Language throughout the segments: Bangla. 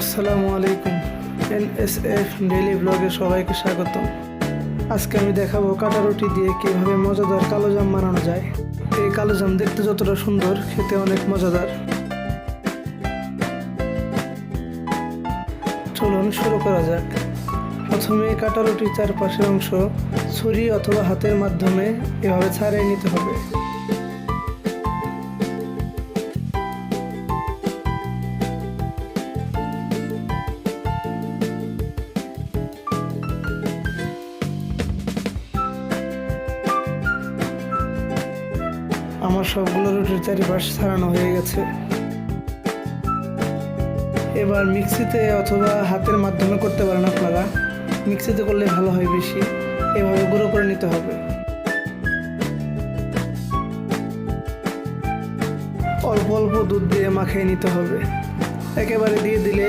আসসালামু আলাইকুম এফ ডেইলি ব্লগে সবাইকে স্বাগতম। আজকে আমি দেখাবো কাটা রুটি দিয়ে কীভাবে মজাদার কালো জাম বানানো যায়। এই কালো জাম দেখতে যতটা সুন্দর, খেতে অনেক মজাদার। চলুন শুরু করা যাক। প্রথমে কাটা রুটির চারপাশের অংশ ছুরি অথবা হাতের মাধ্যমে এভাবে ছাড়িয়ে নিতে হবে। আমার সবগুলো রুটির চারিপাশ ছাড়ানো হয়ে গেছে। এবার মিক্সিতে অথবা হাতের মাধ্যমে করতে পারেন আপনারা। মিক্সিতে করলে ভালো হয় বেশি। এভাবে গুঁড়ো করে নিতে হবে। অল্প অল্প দুধ দিয়ে মাখিয়ে নিতে হবে। একেবারে দিয়ে দিলে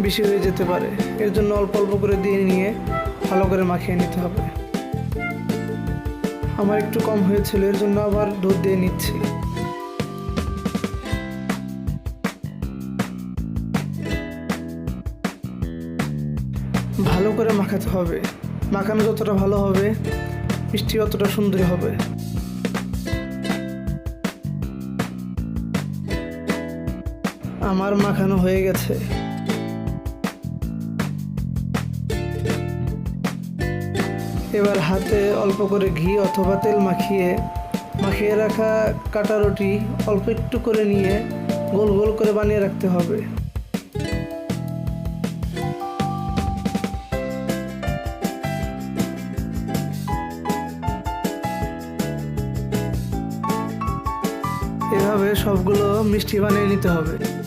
বেশি হয়ে যেতে পারে। এর জন্য অল্প অল্প করে দিয়ে নিয়ে ভালো করে মাখিয়ে নিতে হবে। আমার একটু কম হয়েছিল, এর জন্য আবার দুধ দিয়ে নিচ্ছি। ভালো করে মাখাতে হবে। মাখানো যতটা ভালো হবে, মিষ্টি অতটা সুন্দরী হবে। আমার মাখানো হয়ে গেছে। এবার হাতে অল্প করে ঘি অথবা তেল মাখিয়ে মাখিয়ে রাখা কাটা রুটি অল্প একটু করে নিয়ে গোল গোল করে বানিয়ে রাখতে হবে। এভাবে সবগুলো মিষ্টি বানিয়ে নিতে হবে।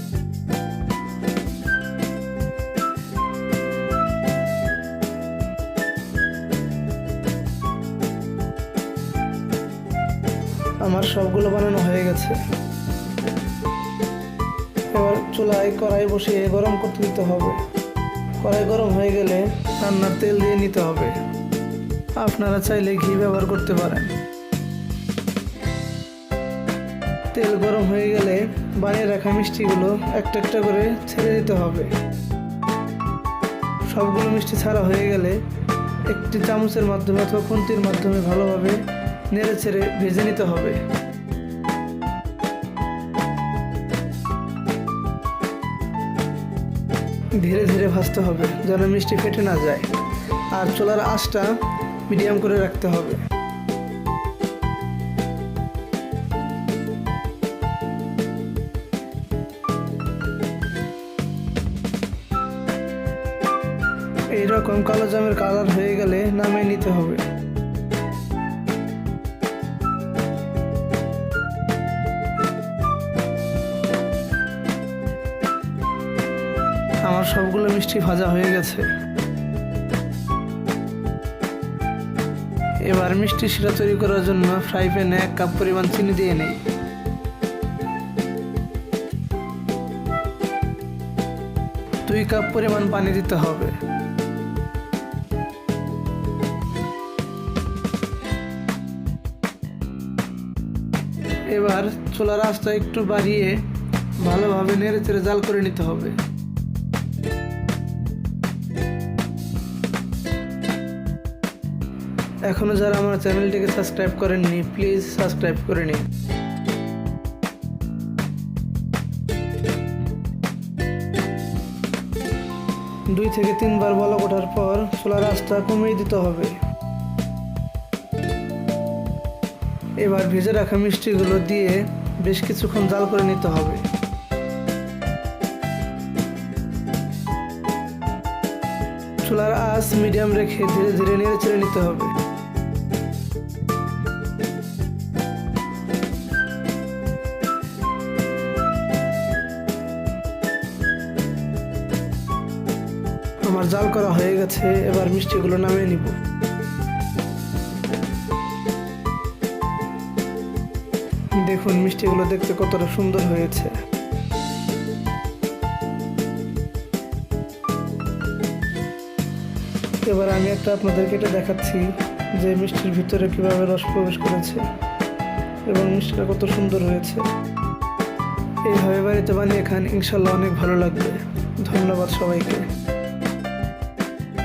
আমার সবগুলো বানানো হয়ে গেছে। এবার চুলায় কড়াই বসিয়ে গরম করতে দিতে হবে। কড়াই গরম হয়ে গেলে রান্নার তেল দিয়ে নিতে হবে। আপনারা চাইলে ঘি ব্যবহার করতে পারেন। তেল গরম হয়ে গেলে বানিয়ে রাখা মিষ্টিগুলো একটা একটা করে ছেড়ে দিতে হবে। সবগুলো মিষ্টি ছাড়া হয়ে গেলে একটি চামচের মাধ্যমে অথবা খুন্তির মাধ্যমে ভালোভাবে নেড়ে ছেড়ে ভেজে নিতে হবে। ধীরে ধীরে ভাজতে হবে, যেন মিষ্টি ফেটে না যায়। আর চোলার আঁচটা মিডিয়াম করে রাখতে হবে। এইরকম কালো জামের কালার হয়ে গেলে নামিয়ে নিতে হবে। সবগুলো মিষ্টি ভাজা হয়ে গেছে। এবার মিষ্টি শিরা তৈরি করার জন্য ফ্রাই প্যানে এক কাপ পরিমাণ চিনি দিয়ে নেই। দুই কাপ পরিমাণ পানি দিতে হবে। এবার চুলার আঁচটা একটু বাড়িয়ে ভালোভাবে নেড়ে চেড়ে জাল করে নিতে হবে। এখনও যারা আমার চ্যানেলটিকে সাবস্ক্রাইব করেননি প্লিজ সাবস্ক্রাইব করে নিন। দুই থেকে তিনবার বলক ওঠার পর চুলার আঁচটা কমিয়ে দিতে হবে। এবার ভেজে রাখা মিষ্টিগুলো দিয়ে বেশ কিছুক্ষণ জাল করে নিতে হবে। চুলার আঁচ মিডিয়াম রেখে ধীরে ধীরে নেড়ে চেড়ে নিতে হবে। আমার জাল করা হয়ে গেছে, এবার মিষ্টিগুলো নামিয়ে নিব। দেখুন, মিষ্টিগুলো দেখতে কতটা সুন্দর হয়েছে। এবার আমি একটা আপনাদেরকে এটা দেখাচ্ছি, যে মিষ্টির ভিতরে কীভাবে রস প্রবেশ করেছে এবং মিষ্টিটা কত সুন্দর হয়েছে। এইভাবে বাড়িতে বানিয়ে খান, ইনশাল্লাহ অনেক ভালো লাগবে। ধন্যবাদ সবাইকে।